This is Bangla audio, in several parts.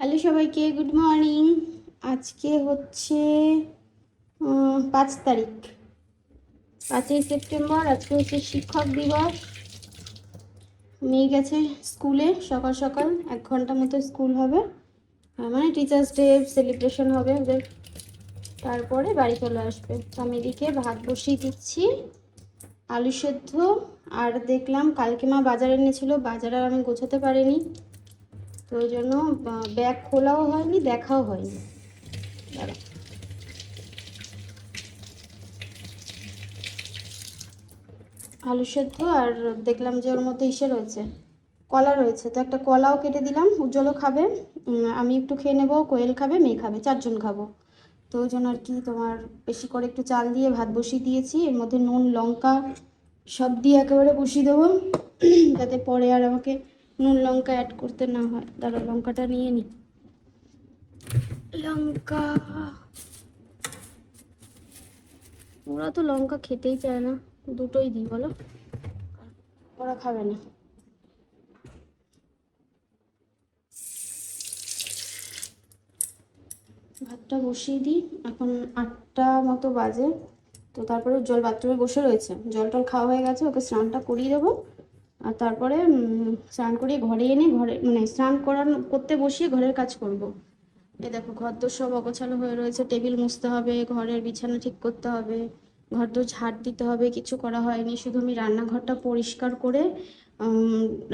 হ্যালো সবাইকে, গুড মর্নিং। আজকে হচ্ছে পাঁচ তারিখ। পাঁচই সেপ্টেম্বর, আজকে হচ্ছে শিক্ষক দিবস। মেয়ে গেছে স্কুলে সকাল সকাল, এক ঘণ্টা মতো স্কুল হবে। মানে টিচার্স ডে সেলিব্রেশন হবে ওদের। তারপরে বাড়ি চলে আসবে। তো আমি এদিকে ভাত বসিয়ে দিচ্ছি, আলু সেদ্ধ। আর দেখলাম কালকে মা বাজার এনেছিল, বাজার আর আমি গোছাতে পারিনি। তো ওই জন্য ব্যাগ খোলাও হয়নি, দেখাও হয়নি। আলু সেদ্ধ আর দেখলাম যে ওর মধ্যে ইসে রয়েছে, কলা রয়েছে। তো একটা কলাও কেটে দিলাম, উজ্জ্বলও খাবে আমি একটু খেয়ে নেব, কোয়েল খাবে, মেয়ে খাবে, চারজন খাব। তো ওই জন্য আর কি তোমার বেশি করে একটু চাল দিয়ে ভাত বসিয়ে দিয়েছি। এর মধ্যে নুন, লঙ্কা সব দিয়ে একেবারে বসিয়ে দেবো, যাতে পরে আর আমাকে নুন লঙ্কা অ্যাড করতে না হয়। দাঁড়া লঙ্কাটা নিয়ে নি। লঙ্কা। ওরা তো লঙ্কা খেতেই চায় না। দুটোই দিই বলো। ওরা খাবে না। ভাতটা বসিয়ে দিই। এখন আটটা মতো বাজে। তো তারপরে জল বাথরুমে বসে রয়েছে। জল টল খাওয়া হয়ে গেছে। ওকে স্নানটা করিয়ে দেবো। আর তারপরে স্নান করিয়ে ঘরে এনে ঘরে মানে স্নান করানো, করতে বসিয়ে ঘরের কাজ করব। এ দেখো, ঘর তো সব অগোছালো হয়ে রয়েছে, টেবিল মুছতে হবে, ঘরের বিছানা ঠিক করতে হবে, ঘর তো ঝাড় দিতে হবে, কিছু করা হয়নি, শুধু আমি রান্নাঘরটা পরিষ্কার করে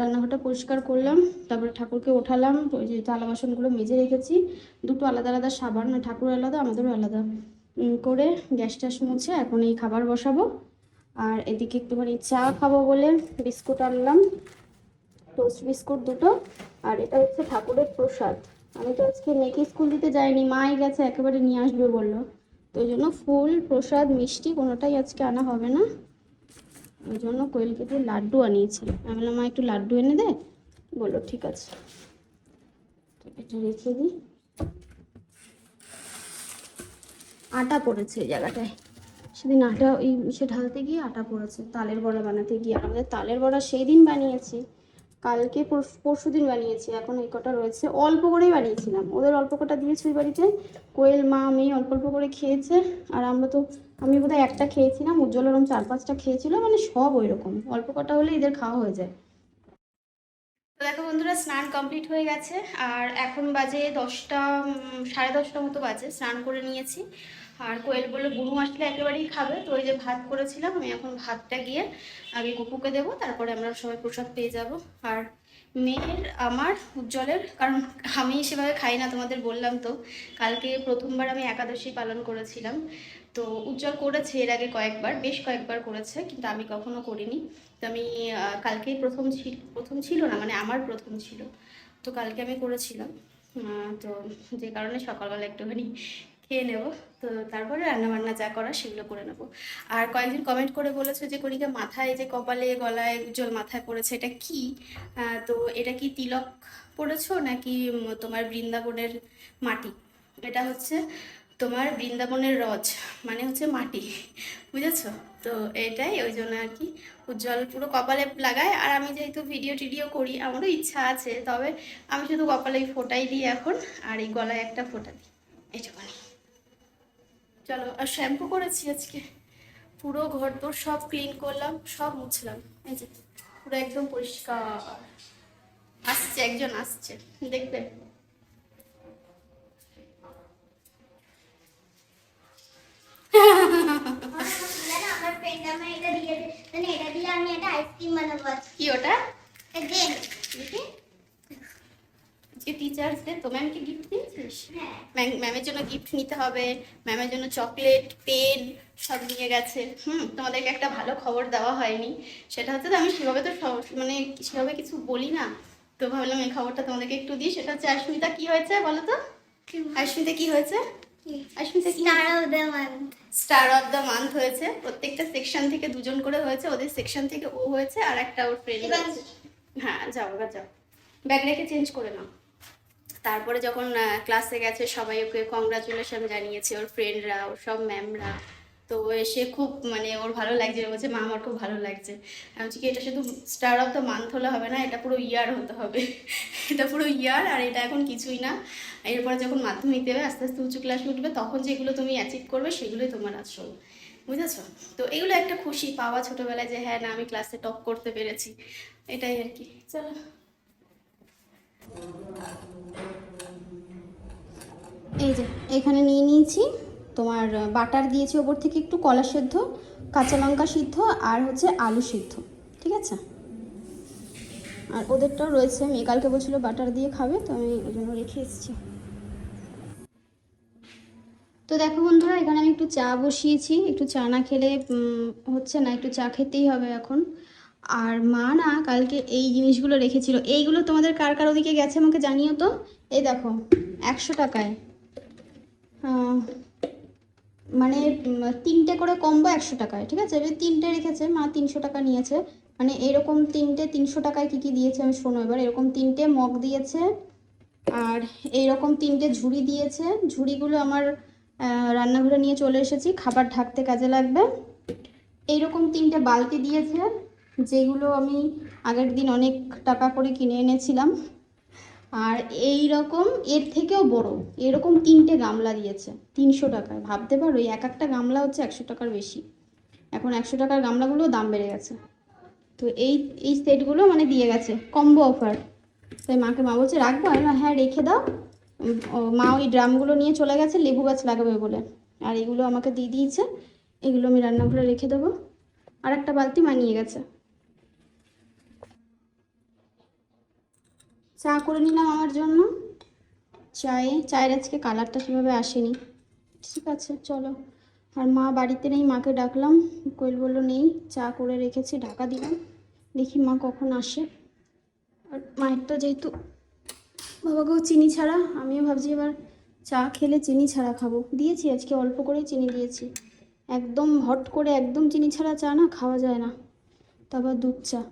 রান্নাঘরটা পরিষ্কার করলাম, তারপরে ঠাকুরকে ওঠালাম যে থালা বাসনগুলো মেজে রেখেছি, দুটো আলাদা আলাদা সাবান মানে ঠাকুর আলাদা, আমাদেরও আলাদা করে গ্যাস ট্যাস মুছে এখন এই খাবার বসাবো আর এদিকে একটুখানি চা খাব বলে বিস্কুট আনলাম টোস্ট বিস্কুট দুটো, আর এটা হচ্ছে ঠাকুরের প্রসাদ। আমি তো আজকে মেয়েকে স্কুল দিতে যাইনি, মাই গেছে একেবারে নিয়ে আসবে বলল। তো ওই জন্য ফুল, প্রসাদ, মিষ্টি কোনোটাই আজকে আনা হবে না। ওই জন্য কোয়েলকে দিয়ে লাড্ডু আনিয়েছি। আমি বললাম, মা, একটু লাড্ডু এনে দে। বলল, ঠিক আছে। এটা রেখে দিই। আটা পড়েছে এই জায়গাটায়। সেদিন আটা, ওই সে ঢালতে গিয়ে আটা পড়েছে, তালের বড়া বানাতে গিয়ে। আর আমাদের তালের বড়া সেই দিন বানিয়েছি, কালকে পরশু দিন বানিয়েছি, এখন এই কটা রয়েছে। অল্প করেই বানিয়েছিলাম, ওদের অল্প কটা দিয়েছি ওই বাড়িতে। কোয়েল, মা, মেয়ে অল্প অল্প করে খেয়েছে, আর আমরা তো, আমি বোধহয় একটা খেয়েছিলাম, উজ্জ্বল ওরকম চার পাঁচটা খেয়েছিল মানে সব ওই রকম অল্প কটা হলে এদের খাওয়া হয়ে যায়। দেখো বন্ধুরা, স্নান কমপ্লিট হয়ে গেছে, আর এখন বাজে দশটা সাড়ে দশটা মতো বাজে, স্নান করে নিয়েছি। আর কোয়েল বলল বুনু আসলে একেবারেই খাবে। তো ওই যে ভাত করেছিলাম, আমি এখন ভাতটা গিয়ে আগে গপুকে দেবো, তারপরে আমরা সবাই প্রসাদ পেয়ে যাব। আর মেয়ের আমার উজ্জ্বলের, কারণ আমি সেভাবে খাই না তোমাদের বললাম তো, কালকে প্রথমবার আমি একাদশী পালন করেছিলাম। তো উজ্জ্বল করেছে এর আগে কয়েকবার, বেশ কয়েকবার করেছে, কিন্তু আমি কখনো করিনি। তো আমি কালকেই প্রথম ছিল প্রথম ছিল না মানে আমার প্রথম ছিল। তো কালকে আমি করেছিলাম। তো যে কারণে সকালবেলা একটুখানি খেয়ে নেব। তো তারপরে রান্নাবান্না যা করা সেগুলো করে নেব। আর কয়েকদিন কমেন্ট করে বলেছে যে, কণিকা, মাথায় যে কপালে, গলায় উজ্জ্বল মাথায় পড়েছে, এটা কি? তো এটা কি তিলক পড়েছো নাকি তোমার বৃন্দাবনের মাটি? এটা হচ্ছে তোমার বৃন্দাবনের রজ মানে হচ্ছে মাটি। বুঝেছ? তো এটাই ওই জন্য আর কি উজ্জ্বল পুরো কপালে লাগায়। আর আমি যেহেতু ভিডিও টিডিও করি, আমারও ইচ্ছা আছে, তবে আমি শুধু কপালে ফোটাই দিই এখন, আর এই গলায় একটা ফোটা দিই। এইটুখানি চলো আর শ্যাম্পু করেছি আজকে। পুরো ঘর তোর সব ক্লিন করলাম সব মুছলাম। এই যে পুরো একদম পরিষ্কার। আসছে একজন আসছে দেখবে। জানো, আমার friend আমার এটা দিয়ে দে- মানে এটা দিয়ে আমি একটা আইসক্রিম বানাবো আজকে। কি ওটা যে টিচার্স ডে তো ম্যামকে গিফট দিয়েছিস? হ্যাঁ। ম্যাম- ম্যামের জন্য গিফট নিতে হবে ম্যামের জন্য চকলেট পেন সব নিয়ে গেছে। হুম তোমাদেরকে একটা ভালো খবর দেওয়া হয়নি। সেটা হচ্ছে আমি সেভাবে তো মানে সেভাবে কিছু বলি না। তো ভাবলাম এই খবরটা তোমাদেরকে একটু দিই। সেটা হচ্ছে আশ্মিতা কি হয়েছে বলো তো? আশ্মিতা কি হয়েছে? আশ্মিতা কি. স্টার অফ দ্য মান্থ হয়েছে। প্রত্যেকটা সেকশন থেকে দুজন করে হয়েছে। ওদের সেকশন থেকে ও হয়েছে আর একটা ওর ফ্রেন্ড হ্যাঁ যাও এবার যাও। ব্যাগ রেখে চেঞ্জ করে নাও। তারপরে যখন ক্লাসে গেছে, সবাই ওকে কংগ্রাচুলেশন জানিয়েছে, ওর ফ্রেন্ডরা ওর সব ম্যামরা তো এসে খুব মানে ওর ভালো লাগছে বলছে, মা, আমার খুব ভালো লাগছে। আমি বলছি, কি, এটা শুধু স্টার অফ দ্য মান্থ হলে হবে না, এটা পুরো ইয়ার হতে হবে। এটা পুরো ইয়ার আর এটা এখন কিছুই না। এরপরে যখন মাধ্যমিক দেবে, আস্তে আস্তে উঁচু ক্লাস উঠবে, তখন যেগুলো তুমি অ্যাচিভ করবে, সেগুলোই তোমার আসল। বুঝেছ? তো এগুলো একটা খুশি পাওয়া ছোটোবেলায় যে হ্যাঁ না, আমি ক্লাসে টপ করতে পেরেছি। এটাই আর কি। চলো। এই যে, এখানে নিয়ে নিয়েছি। তোমার বাটার দিয়েছি ওপর থেকে একটু কলা সেদ্ধ, কাঁচা লঙ্কা সিদ্ধ আর হচ্ছে আলু সিদ্ধ, ঠিক আছে? আর ওদেরটাও রয়েছে, মেয়ে কালকে বলছিল বাটার দিয়ে খাবে, তো আমি ওই জন্য রেখে এসেছি। তো দেখো বন্ধুরা, এখানে আমি একটু চা বসিয়েছি, একটু চা না খেলে হচ্ছে না, একটু চা খেতেই হবে এখন। আর মা না কালকে এই জিনিসগুলো রেখেছিল। এইগুলো তোমাদের কার কার ওদিকে গেছে আমাকে জানিও তো? এই দেখো, একশো টাকায়। মানে তিনটে করে কম্বো একশো টাকায়, ঠিক আছে? তিনটে রেখেছে, মা তিনশো টাকা নিয়েছে। মানে এরকম তিনটে তিনশো টাকায় কী কী দিয়েছে আমি শোনো এবার। এরকম তিনটে মগ দিয়েছে, আর এইরকম তিনটে ঝুড়ি দিয়েছে। ঝুড়িগুলো আমার রান্নাঘরে নিয়ে চলে এসেছি। খাবার ঢাকতে কাজে লাগবে। এইরকম তিনটে বালতি দিয়েছে। যেগুলো আমি আগের দিন অনেক টাকা করে কিনে এনেছিলাম। আর এই রকম এর থেকেও বড়, এরকম তিনটে গামলা দিয়েছে, তিনশো টাকায়। ভাবতে পারো এক একটা গামলা হচ্ছে একশো টাকার বেশি। এখন একশো টাকার গামলাগুলোও দাম বেড়ে গেছে। তো এই এই সেটগুলো মানে দিয়ে গেছে কম্বো অফার তাই মাকে মা বলছে, রাখব? আমি হ্যাঁ রেখে দাও। মা ওই ড্রামগুলো নিয়ে চলে গেছে, লেবু গাছ লাগাবে বলে। আর এগুলো আমাকে দিয়ে দিয়েছে, এগুলো আমি রান্নাঘরে রেখে দেবো। আর একটা বালতি মানিয়ে গেছে। চা করে নিলাম আমার জন্য। চায়ে, চায়ের আজকে কালারটা সেভাবে আসেনি। ঠিক আছে, চলো। আর মা বাড়িতে নেই, মাকে ডাকলাম। কোয়েল বলল, নেই, চা করে রেখেছি, ঢাকা দিলাম। দেখি মা কখন আসে। আর মায়ের তো যেহেতু বাবাকেও চিনি ছাড়া, আমিও ভাবছি এবার চা খেলে চিনি ছাড়া খাব। দিয়েছি আজকে, অল্প করেই চিনি দিয়েছি। একদম হট করে একদম চিনি ছাড়া চা না, খাওয়া যায় না। তারপর দুধ চা।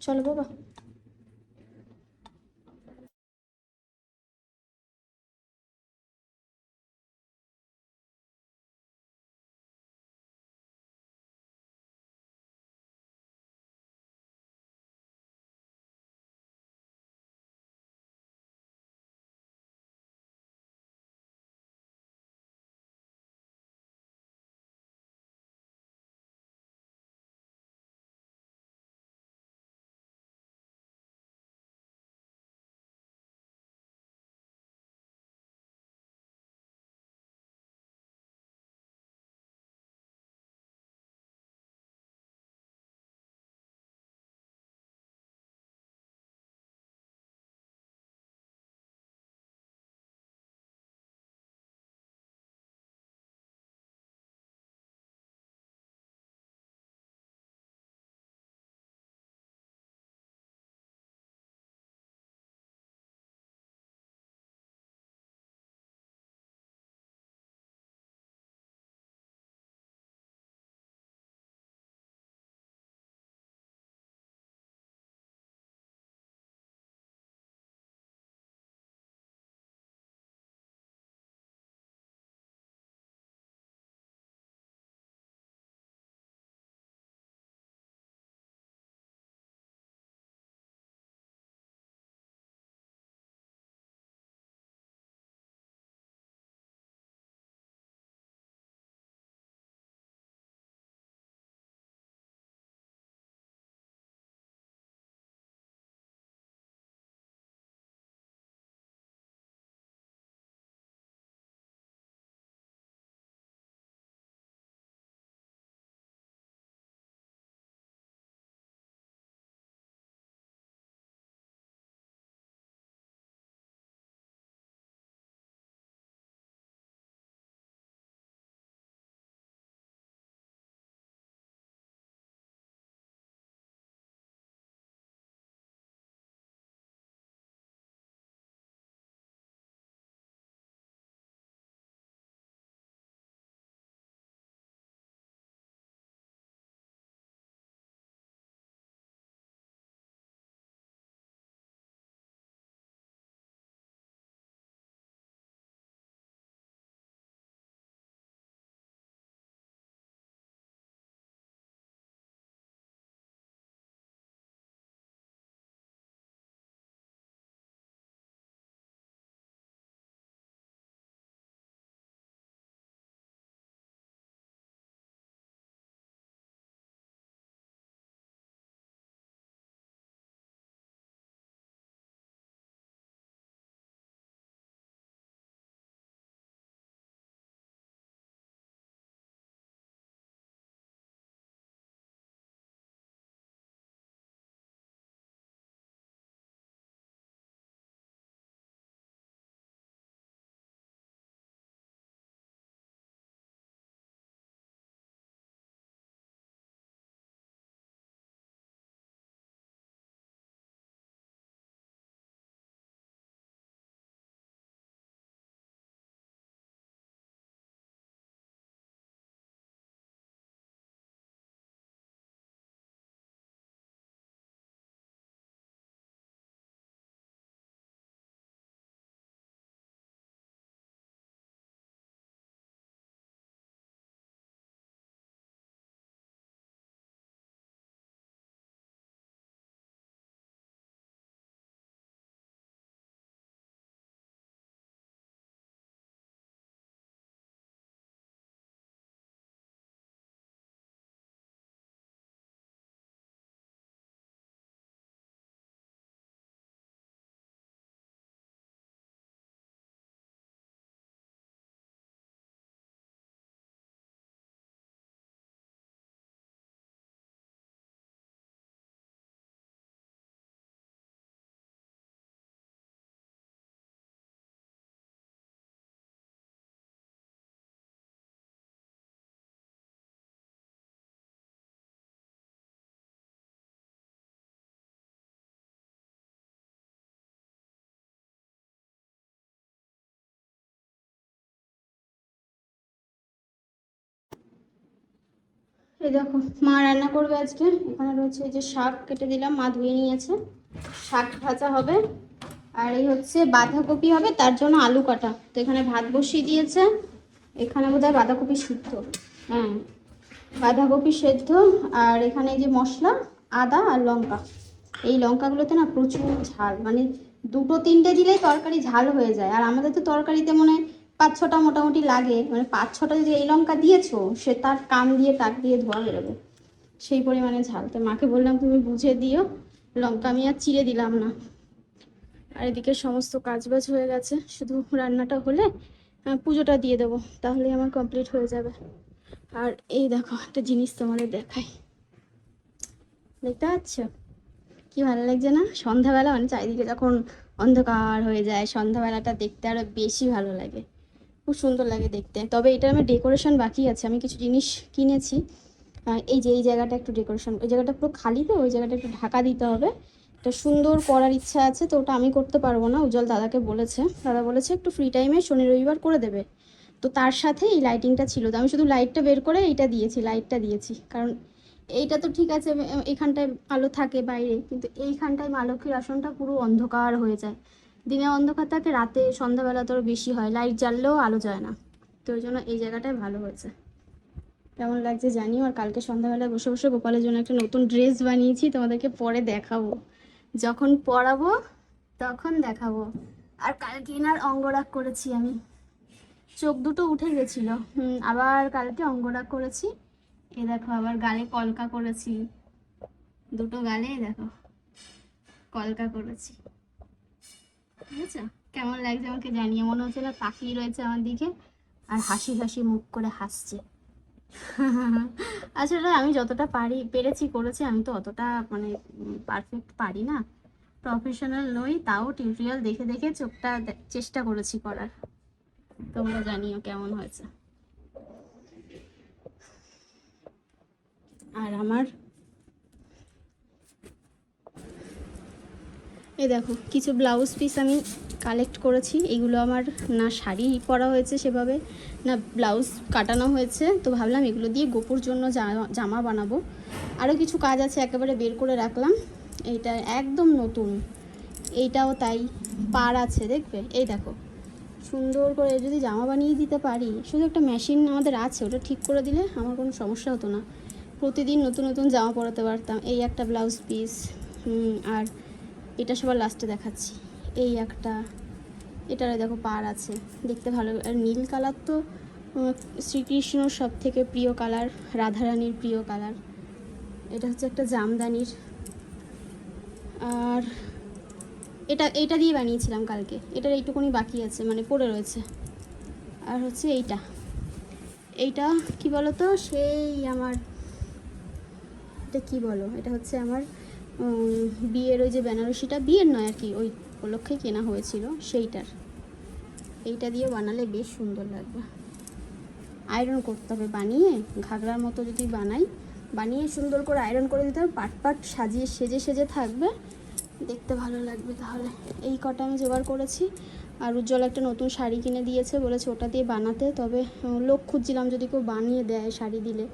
চলো বাবা। এই দেখো, মা রান্না করবে আজকে। এখানে রয়েছে যে শাক কেটে দিলাম, মা ধুয়ে নিয়েছে। শাক ভাজা হবে। আর এই হচ্ছে বাঁধাকপি হবে, তার জন্য আলু কাটা। তো এখানে ভাত বসিয়ে দিয়েছে। এখানে বোধ হয় বাঁধাকপি সিদ্ধ। হ্যাঁ বাঁধাকপি সেদ্ধ। আর এখানে যে মশলা, আদা আর লঙ্কা। এই লঙ্কাগুলোতে না প্রচুর ঝাল মানে দুটো তিনটে দিলেই তরকারি ঝাল হয়ে যায়। আর আমাদের তো তরকারিতে মনে হয় পাঁচ ছটা মোটামুটি লাগে। মানে পাঁচ ছটা যদি এই লঙ্কা দিয়েছ, সে তার কান দিয়ে টাক দিয়ে ধোয়া বেরোবে। সেই পরিমাণে ঝাল। তো মাকে বললাম, তুমি বুঝে দিও, লঙ্কা আমি আর চিড়ে দিলাম না। আর এদিকে সমস্ত কাজবাজ হয়ে গেছে। শুধু রান্নাটা হলে পুজোটা দিয়ে দেবো। তাহলেই আমার কমপ্লিট হয়ে যাবে। আর এই দেখো, একটা জিনিস তোমাদের দেখাই। দেখতে পাচ্ছ? কি ভালো লাগছে না? সন্ধ্যাবেলা মানে চারিদিকে যখন অন্ধকার হয়ে যায়, সন্ধ্যাবেলাটা দেখতে আরও বেশি ভালো লাগে। খুব সুন্দর লাগে দেখতে। তবে এটা আমার ডেকোরেশন বাকি আছে। আমি কিছু জিনিস কিনেছি। এই যে, এই জায়গাটা একটু ডেকোরেশন ওই জায়গাটা পুরো খালি তো? ওই জায়গাটা একটু ঢাকা দিতে হবে। এটা সুন্দর করার ইচ্ছা আছে, তো ওটা আমি করতে পারব না। উজ্জ্বল দাদাকে বলেছে। দাদা বলেছে, একটু ফ্রি টাইমে শনি রবিবার করে দেবে। তো তার সাথে এই লাইটিংটা ছিল। তো আমি শুধু লাইটটা বের করে এইটা দিয়েছি লাইটটা দিয়েছি। কারণ এইটা তো ঠিক আছে, এখানটায় আলো থাকে বাইরে। কিন্তু এইখানটায় মা লক্ষ্মীর আসনটা পুরো অন্ধকার হয়ে যায়। দিনে অন্ধকার থাকে, রাতে সন্ধ্যাবেলা তো আরও বেশি হয় লাইট জ্বাললেও আলো যায় না। তো ওই জন্য এই জায়গাটায় ভালো হয়েছে। কেমন লাগছে জানিও, আর কালকে সন্ধ্যাবেলায় বসে বসে গোপালের জন্য একটা নতুন ড্রেস বানিয়েছি, তোমাদেরকে পরে দেখাবো। যখন পরাবো, তখন দেখাবো। আর কালকে এনার অঙ্গরাগ করেছি আমি। চোখ দুটো উঠে গেছিল। আবার কালকে অঙ্গরাগ করেছি। এ দেখো, আবার গালে কলকা করেছি। দুটো গালে দেখো, কলকা করেছি। বুঝেছ কেমন লাগছে আমাকে জানিয়ে? মনে হচ্ছে না তাকিয়ে রয়েছে আমার দিকে। আর হাসি হাসি মুখ করে হাসছে। আসলে আমি যতটা পারি, পেরেছি, করেছি, আমি তো অতটা মানে পারফেক্ট পারি না। প্রফেশনাল নই, তাও টিউটোরিয়াল দেখে দেখে চোখটা চেষ্টা করেছি করার। তোমরা জানিও কেমন হয়েছে। আর আমার এই দেখো, কিছু ব্লাউজ পিস আমি কালেক্ট করেছি। এগুলো আমার না শাড়ি পরা হয়েছে সেভাবে, না ব্লাউজ কাটানো হয়েছে। তো ভাবলাম এগুলো দিয়ে গোপুর জন্য জামা বানাবো। আরও কিছু কাজ আছে, একেবারে বের করে রাখলাম। এইটা একদম নতুন। এইটাও তাই পার আছে, দেখবে? এই দেখো, সুন্দর করে যদি জামা বানিয়ে দিতে পারি, শুধু একটা মেশিন আমাদের আছে, ওটা ঠিক করে দিলে আমার কোনো সমস্যা হতো না। প্রতিদিন নতুন নতুন জামা পরাতে পারতাম। এই একটা ব্লাউজ পিস আর এটা সবার লাস্টে দেখাচ্ছি। এই একটা, এটারে দেখো পার আছে। দেখতে ভালো, আর নীল কালার তো শ্রীকৃষ্ণর সব থেকে প্রিয় কালার রাধারানীর প্রিয় কালার এটা হচ্ছে একটা জামদানির। আর এটা এইটা দিয়ে বানিয়েছিলাম কালকে। এটার এইটুকুনি বাকি আছে মানে পড়ে রয়েছে। আর হচ্ছে এইটা। এইটা কি বলো তো সেই আমার, এটা কি বলো? এটা হচ্ছে আমার বিয়ের ওই যে বেনারসিটা, বিয়ের নয় আর কি, ওই উপলক্ষে কেনা হয়েছিল, সেইটার। এইটা দিয়ে বানালে বেশ সুন্দর লাগবে। আয়রন করতে হবে বানিয়ে, ঘাগরার মতো যদি বানাই, বানিয়ে সুন্দর করে আয়রন করে দিতে হবে, পাট পাট সাজিয়ে সেজে সেজে থাকবে। দেখতে ভালো লাগবে তাহলে। এই কটা আমি জোগাড় করেছি। আর উজ্জ্বল একটা নতুন শাড়ি কিনে দিয়েছে, বলেছে ওটা দিয়ে বানাতে। তবে লোক খুঁজছিলাম যদি কেউ বানিয়ে দেয় শাড়ি দিলে।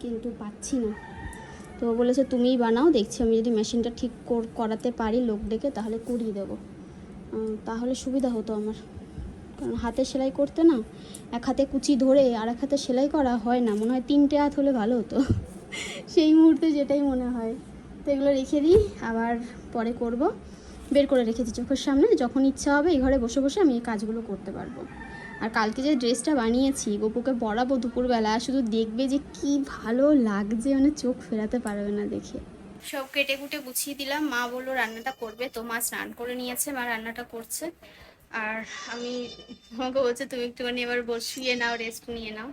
কিন্তু পাচ্ছি না। তো বলেছে, তুমিই বানাও, দেখছি আমি যদি মেশিনটা ঠিক কর- করাতে পারি লোক ডেকে, তাহলে করিয়ে দেবো। তাহলে সুবিধা হতো আমার। কারণ হাতে সেলাই করতে না, এক হাতে কুচি ধরে আর এক হাতে সেলাই করা হয় না। মনে হয় তিনটে হাত হলে ভালো হতো। সেই মুহূর্তে যেটাই মনে হয়। তো এগুলো রেখে দিই, আবার পরে করব। বের করে রেখেছি চোখের সামনে। যখন ইচ্ছা হবে, এই ঘরে বসে বসে আমি এই কাজগুলো করতে পারব। আর কালকে যে ড্রেসটা বানিয়েছি গপুকে পরাবো দুপুরবেলা, শুধু দেখবে যে কি ভালো লাগছে মানে চোখ ফেরাতে পারবে না দেখে। সব কেটে কুটে গুছিয়ে দিলাম। মা বলল, রান্নাটা করবে। তো মা স্নান করে নিয়েছে, মা রান্নাটা করছে। আর আমি, আমাকে বলছে, তুমি একটুখানি এবার বসিয়ে নাও রেস্ট নিয়ে নাও।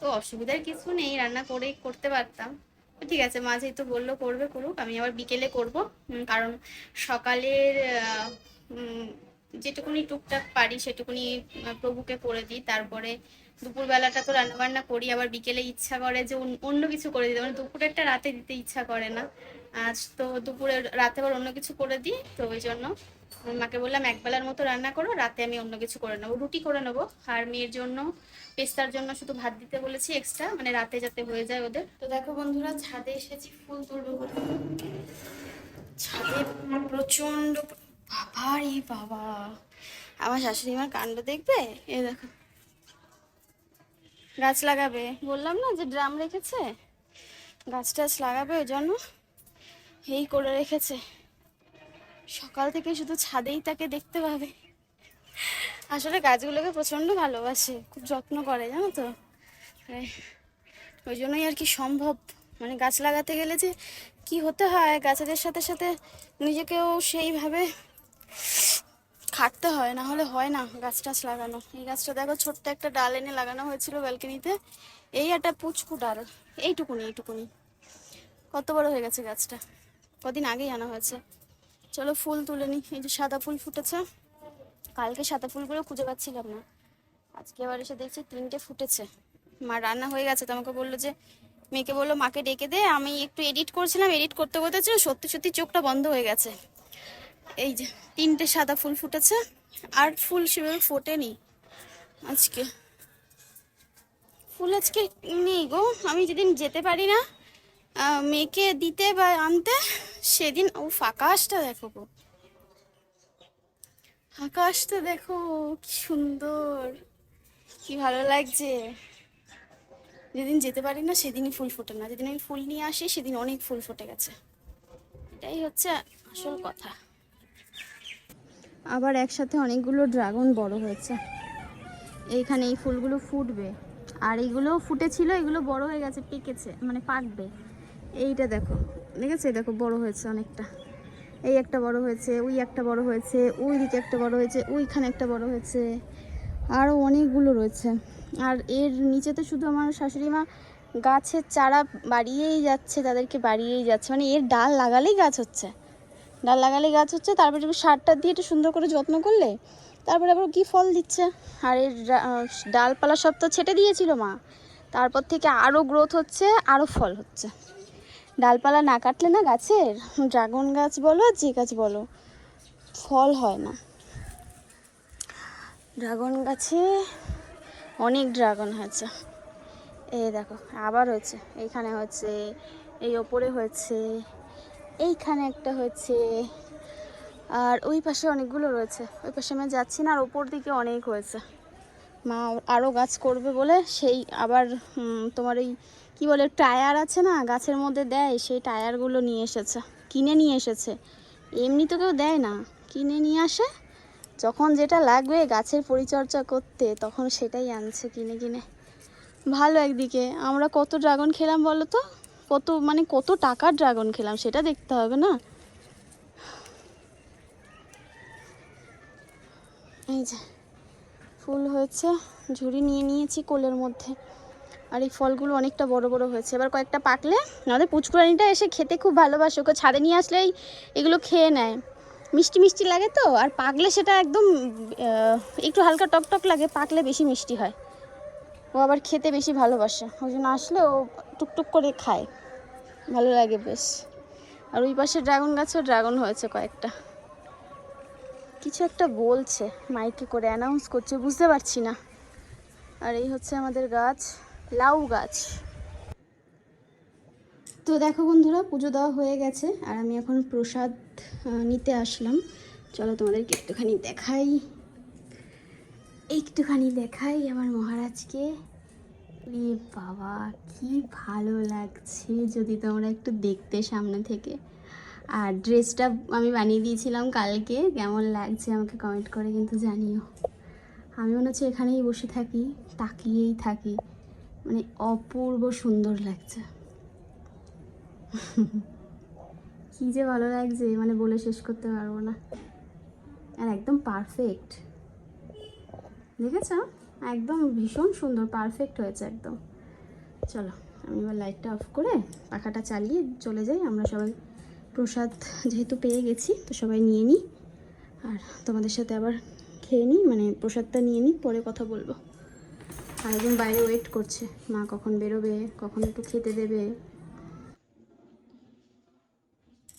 তো অসুবিধার কিছু নেই, রান্না করে করতে পারতাম। ঠিক আছে, মা যেহেতু বলল, করবে করুক, আমি আবার বিকেলে করব। কারণ সকালের যেটুকুনি টুকটাক পারি সেটুকুনি প্রভুকে করে দিই। তারপরে দুপুরবেলাটা তো রান্না বান্না করি, আবার বিকেলে ইচ্ছা করে যে অন্য- কিছু করে দিতে। মানে দুপুরেরটা রাতে দিতে ইচ্ছা করে না। আজ তো দুপুরে রাতে আবার অন্য কিছু করে দিই, তো ওই জন্য মাকে বললাম, একবেলার মতো রান্না করো, রাতে আমি অন্য কিছু করে নেব, রুটি করে নেব। আর মেয়ের জন্য, পেস্তার জন্য শুধু ভাত দিতে বলেছি এক্সট্রা মানে রাতে যাতে হয়ে যায় ওদের। তো দেখো বন্ধুরা, ছাদে এসেছি, ফুল তুলবো ছাদে প্রচণ্ড বাবা রে বাবা। আমার শাশুড়ি মার কাণ্ড দেখবে? এ দেখো। গাছ লাগাবে। বললাম না যে ড্রাম রেখেছে? গাছ টাছ লাগাবে ওই জন্য। এই করে রেখেছে। সকাল থেকে শুধু ছাদেই তাকে দেখতে পাবে। আসলে গাছগুলোকে প্রচণ্ড ভালোবাসে। খুব যত্ন করে, জানো তো? ওই জন্যই আর কি সম্ভব। মানে গাছ লাগাতে গেলে যে কি হতে হয়? গাছেদের সাথে সাথে নিজেকেও সেইভাবে খাটতে হয়, না হলে হয় না গাছ টাছ লাগানো। এই গাছটা দেখো, ছোট্ট একটা ডাল এনে লাগানো হয়েছিল ব্যালকনিতে। এই একটা পুচকু ডাল, এইটুকুনি এইটুকুনি। কত বড় হয়ে গেছে গাছটা? কদিন আগেই আনা হয়েছে। চলো ফুল তুলে নিই। এই যে সাদা ফুল ফুটেছে। কালকে সাদা ফুলগুলো খুঁজে পাচ্ছিলাম না। আজকে আবার এসে দেখছি তিনটে ফুটেছে। মা রান্না হয়ে গেছে, তো আমাকে বলল যে, মেয়েকে বলল, মাকে ডেকে দে। আমি একটু এডিট করছিলাম। এডিট করতে করতে সত্যি সত্যি চোখটা বন্ধ হয়ে গেছে। এই যে, তিনটে সাদা ফুল ফুটেছে, আর ফুল সেভাবে ফোটেনি আজকে। ফুল আজকে নেই গো, আমি যেদিন যেতে পারি না মেয়েকে দিতে বা আনতে, সেদিন, ও আকাশটা দেখো গো। আকাশটা দেখো, কি সুন্দর, কি ভালো লাগছে। যেদিন যেতে পারি না, সেদিনই ফুল ফোটে না। যেদিন আমি ফুল নিয়ে আসি, সেদিন অনেক ফুল ফুটে গেছে। এটাই হচ্ছে আসল কথা। আবার একসাথে অনেকগুলো ড্রাগন বড় হয়েছে। এইখানে এই ফুলগুলো ফুটবে। আর এইগুলো ফুটেছিল, এগুলো বড় হয়ে গেছে, পেকেছে মানে পাকবে। এইটা দেখো, দেখেছে? দেখো, বড় হয়েছে অনেকটা। এই একটা বড় হয়েছে, ওই একটা বড় হয়েছে, ওই দিকে একটা বড় হয়েছে, ওইখানে একটা বড় হয়েছে। আরও অনেকগুলো রয়েছে। আর এর নিচেতে শুধু আমার শাশুড়ি মা গাছের চারা বাড়িয়েই যাচ্ছে, তাদেরকে বাড়িয়েই যাচ্ছে। মানে এর ডাল লাগালেই গাছ হচ্ছে। ডাল লাগালেই গাছ হচ্ছে, তারপরে সারটা দিয়ে একটু সুন্দর করে যত্ন করলে, তারপরে আবার কি ফল দিচ্ছে? আর এর ডালপালা সব তো ছেটে দিয়েছিল মা। তারপর থেকে আরও গ্রোথ হচ্ছে আরও ফল হচ্ছে। ডালপালা না কাটলে না গাছের? ড্রাগন গাছ বলো যে গাছ বলো, ফল হয় না। ড্রাগন গাছে অনেক ড্রাগন হয়েছে। এই দেখো, আবার হয়েছে। এইখানে হয়েছে, এই ওপরে হয়েছে এইখানে একটা হয়েছে আর ওই পাশে অনেকগুলো রয়েছে। ওই পাশে আমি যাচ্ছি না, আর ওপর দিকে অনেক হয়েছে। মা আরও গাছ করবে বলে সেই আবার তোমার ওই কী বলে, টায়ার আছে না, গাছের মধ্যে দেয়, সেই টায়ারগুলো নিয়ে এসেছে। কিনে নিয়ে এসেছে। এমনি তো কেউ দেয় না। কিনে নিয়ে আসে, যখন যেটা লাগবে গাছের পরিচর্যা করতে, তখন সেটাই আনছে কিনে কিনে। ভালো একদিকে। আমরা কত ড্রাগন খেলাম বলো তো? কত মানে কত টাকার ড্রাগন খেলাম, সেটা দেখতে হবে না? এই যে, ফুল হয়েছে, ঝুড়ি নিয়ে নিয়েছি কোলের মধ্যে। আর এই ফলগুলো অনেকটা বড় বড় হয়েছে। এবার কয়েকটা পাকলে আমাদের পুচকুরানিটা এসে খেতে খুব ভালোবাসে। ওকে ছাদে নিয়ে আসলেই এগুলো খেয়ে নেয়। মিষ্টি মিষ্টি লাগে তো, আর পাকলে সেটা একদম একটু হালকা টক টক লাগে, পাকলে বেশি মিষ্টি হয়। ও আবার খেতে বেশি ভালোবাসে। ওই জন্য আসলে ও টুকটুক করে খায়। ভালো লাগে বেশ। আর ওই পাশে ড্রাগন গাছেও ড্রাগন হয়েছে কয়েকটা। কিছু একটা বলছে, মাইকে করে অ্যানাউন্স করছে, বুঝতে পারছি না। আর এই হচ্ছে আমাদের গাছ, লাউ গাছ। তো দেখো বন্ধুরা, পুজো দেওয়া হয়ে গেছে, আর আমি এখন প্রসাদ নিতে আসলাম। চলো তোমাদেরকে একটুখানি দেখাই। একটুখানি দেখাই আমার মহারাজকে। এ বাবা, কি ভালো লাগছে যদি তোমরা একটু দেখতে সামনে থেকে। আর ড্রেসটা আমি বানিয়ে দিয়েছিলাম কালকে, কেমন লাগছে আমাকে কমেন্ট করে কিন্তু জানিও। আমি মনে হচ্ছে এখানেই বসে থাকি, তাকিয়েই থাকি। মানে অপূর্ব সুন্দর লাগছে। কি যে ভালো লাগছে মানে বলে শেষ করতে পারব না। আর একদম পারফেক্ট দেখেছ? একদম ভীষণ সুন্দর পারফেক্ট হয়েছে একদম। চলো, আমি এবার লাইটটা অফ করে পাখাটা চালিয়ে চলে যাই। আমরা সবাই প্রসাদ যেহেতু পেয়ে গেছি, তো সবাই নিয়ে নিই। আর তোমাদের সাথে আবার খেয়ে নিই মানে প্রসাদটা নিয়ে নিই, পরে কথা বলব। আর একজন বাইরে ওয়েট করছে। মা কখন বেরোবে, কখন একটু খেতে দেবে।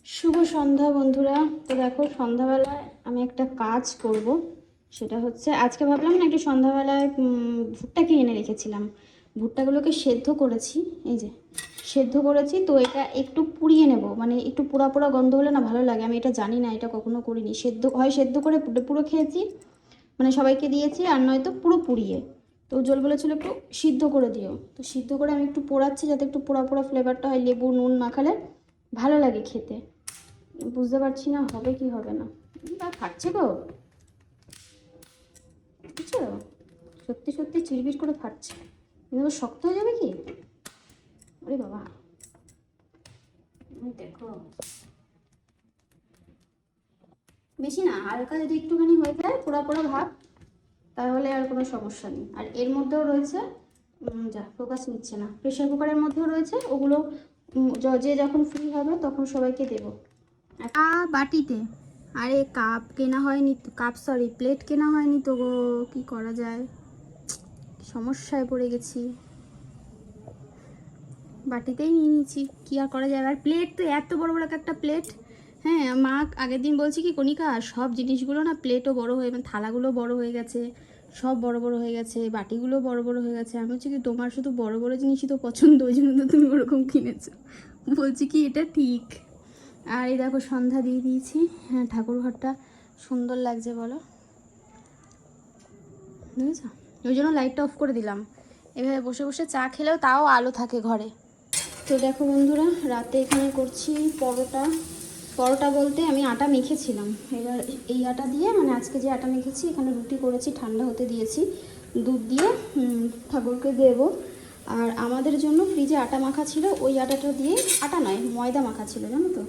শুভ সন্ধ্যা বন্ধুরা। তো দেখো, সন্ধ্যাবেলায় আমি একটা কাজ করব। সেটা হচ্ছে, আজকে ভাবলাম না একটু সন্ধ্যাবেলায় ভুট্টা কিনে এনে রেখেছিলাম। ভুট্টাগুলোকে সেদ্ধ করেছি, এই যে, সেদ্ধ করেছি, তো এটা একটু পুড়িয়ে নেব। মানে একটু পোড়া পোড়া গন্ধ হলে না ভালো লাগে, আমি এটা জানি না, এটা কখনো করিনি। সেদ্ধ, হয় সেদ্ধ করে পুরো খেয়েছি মানে সবাইকে দিয়েছি, আর নয়তো পুরো পুড়িয়ে। তো উজ্জ্বল বলেছিল একটু সিদ্ধ করে দিও। তো সিদ্ধ করে আমি একটু পোড়াচ্ছি, যাতে একটু পোড়া পোড়া ফ্লেভারটা হয়, লেবু, নুন মাখালে ভালো লাগে খেতে। বুঝতে পারছি না, হবে কি হবে না? বা ফাটছে গো। বুঝছ সত্যি সত্যি চিরবির করে ফাটছে। কিন্তু শক্ত হয়ে যাবে কি? আরে বাবা। দেখো। বেশি না, হালকা যদি একটুখানি হয়ে যায়, পোড়া পোড়া ভাব, তাহলে আর কোনো সমস্যা নেই। আর এর মধ্যেও রয়েছে যা ফোকাস নিচ্ছে না। প্রেশার কুকারের মধ্যেও রয়েছে, ওগুলো যে যখন ফ্রি হবে, তখন সবাইকে দেবো। বাটিতে। আরে কাপ কেনা হয়নি কাপ সরি প্লেট কেনা হয়নি তো গো, কি করা যায়? সমস্যায় পড়ে গেছি। বাটিতেই নিয়ে নিয়েছি, কি আর করা যায়? আর প্লেট তো এত বড় বড় একটা প্লেট হ্যাঁ মা আগের দিন বলছি কি, কণিকা, সব জিনিসগুলো না প্লেটও বড় হয়ে মানে থালাগুলো বড় হয়ে গেছে, সব বড় বড় হয়ে গেছে, বাটিগুলো বড় বড় হয়ে গেছে। আমি হচ্ছে কি, তোমার শুধু বড় বড় জিনিসই তো পছন্দ, ওই জন্য তো তুমি ওরকম কিনেছো। বলছি কি, এটা ঠিক। আর এই দেখো সন্ধ্যা দিয়ে দিয়েছি। হ্যাঁ ঠাকুর ঘরটা সুন্দর লাগছে বলো। বুঝেছ? ওই জন্য লাইটটা অফ করে দিলাম। এভাবে বসে বসে চা খেলেও তাও আলো থাকে ঘরে। তো দেখো বন্ধুরা, রাতে এখানে করছি পরোটা। পরোটা বলতে আমি আটা মেখেছিলাম। এবার এই আটা দিয়ে মানে আজকে যে আটা মেখেছি, এখানে রুটি করেছি, ঠান্ডা হতে দিয়েছি। দুধ দিয়ে ঠাকুরকে দেবো। আর আমাদের জন্য ফ্রিজে আটা মাখা ছিল, ওই আটাটা দিয়ে, আটা নয়, ময়দা মাখা ছিল, জানো তো?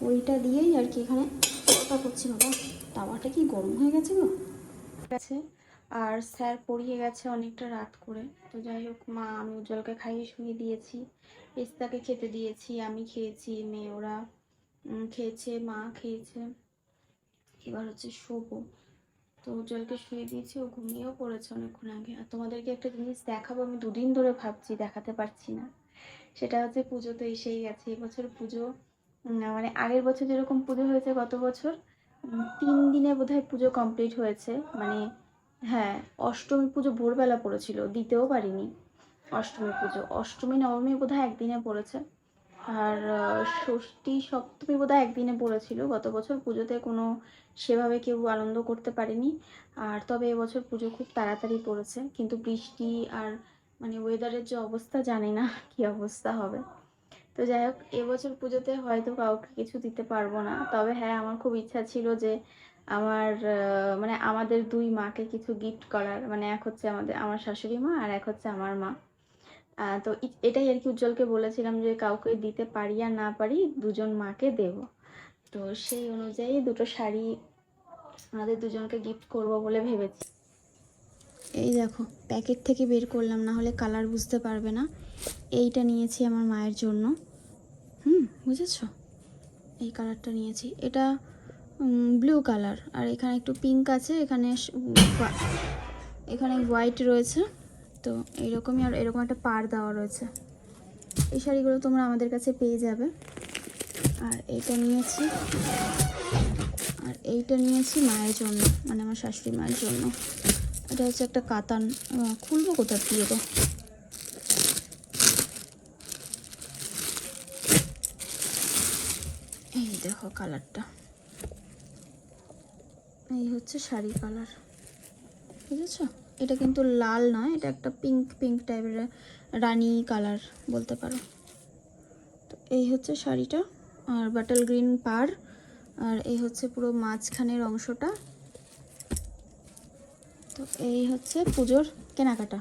ওইটা দিয়েই আর কি এখানে পরোটা করছি বাবা। তাওয়াটা কি গরম হয়ে গেছে গো? গেছে আর স্যার পড়িয়ে গেছে অনেকটা রাত করে। তো যাই হোক, মা, আমি উজ্জ্বলকে খাইয়ে শুয়ে দিয়েছি। পেস্তাকে খেতে দিয়েছি, আমি খেয়েছি, মেয়ে ওরা খেয়েছে, মা খেয়েছে। এবার হচ্ছে শোবো। তো উজ্জ্বলকে শুয়ে দিয়েছি, ও ঘুমিয়েও পড়েছে অনেকক্ষণ আগে। আর তোমাদেরকে একটা জিনিস দেখাবো, আমি দুদিন ধরে ভাবছি, দেখাতে পারছি না। সেটা হচ্ছে পুজো তো এসেই গেছে। এবছর পুজো মানে আগের বছর যেরকম পুজো হয়েছে গত বছর তিন দিনে বোধহয় পুজো কমপ্লিট হয়েছে। মানে হ্যাঁ অষ্টমী পুজো ভোরবেলা পড়েছিল, দিতেও পারিনি। অষ্টমী পুজো, অষ্টমী, নবমী বোধহয় একদিনে পড়েছে। আর ষষ্ঠী, সপ্তমী বোধহয় একদিনে পড়েছিল গত বছর। পুজোতে কোনো সেভাবে কেউ আনন্দ করতে পারেনি। আর তবে এবছর পুজো খুব তাড়াতাড়ি পড়েছে। কিন্তু বৃষ্টি আর মানে ওয়েদারের যে অবস্থা জানি না কি অবস্থা হবে। তো যাই হোক, এবছর পুজোতে হয়তো কাউকে কিছু দিতে পারব না। তবে হ্যাঁ আমার খুব ইচ্ছা ছিল যে আমার মানে আমাদের দুই মাকে কিছু গিফট করার। মানে এক হচ্ছে আমাদের, আমার শাশুড়ি মা আর এক হচ্ছে আমার মা। তো এটাই আর কি উজ্জ্বলকে বলেছিলাম যে কাউকে দিতে পারি আর না পারি, দুজন মাকে দেব। তো সেই অনুযায়ী দুটো শাড়ি আমাদের দুজনকে গিফট করব বলে ভেবেছি। এই দেখো, প্যাকেট থেকে বের করলাম না হলে কালার বুঝতে পারবে না। এইটা নিয়েছি আমার মায়ের জন্য। হুম, বুঝেছ? এই কালারটা নিয়েছি। এটা ব্লু কালার। আর এখানে একটু পিঙ্ক আছে, এখানে এখানে হোয়াইট রয়েছে। তো এইরকমই আর এরকম একটা পার দেওয়া রয়েছে। এই শাড়িগুলো তোমরা আমাদের কাছে পেয়ে যাবে। আর এইটা নিয়েছি। আর এইটা নিয়েছি মায়ের জন্য মানে আমার শাশুড়ি মায়ের জন্য। এটা হচ্ছে একটা কাতান খুলবো কোথার দিয়ে তো এই দেখো কালারটা। এই হচ্ছে শাড়ি কালার। বুঝেছ? এটা কিন্তু লাল নয়, এটা একটা পিঙ্ক পিঙ্ক টাইপের রানি কালার বলতে পারো। তো এই হচ্ছে শাড়িটা, আর বাটল গ্রিন পার আর এই হচ্ছে পুরো মাঝখানের অংশটা। তো এই হচ্ছে পুজোর কেনাকাটা।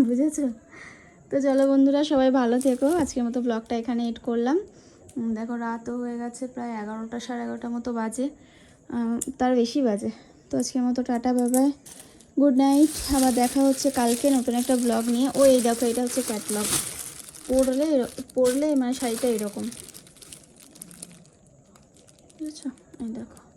বুঝেছ? তো চলো বন্ধুরা, সবাই ভালো থেকো। আজকের মতো ব্লগটা এখানে এড করলাম। দেখো, রাতও হয়ে গেছে, প্রায় এগারোটা, সাড়ে এগারোটার মতো বাজে। তার বেশি বাজে। তো আজকের মতো টাটা বাবাই গুড নাইট আবার দেখা হচ্ছে কালকে নতুন একটা ব্লগ নিয়ে। ও, এই দেখো, এটা হচ্ছে ক্যাটলগ এর- পরলে মানে শাড়িটা এরকম। বুঝেছ? এই দেখো।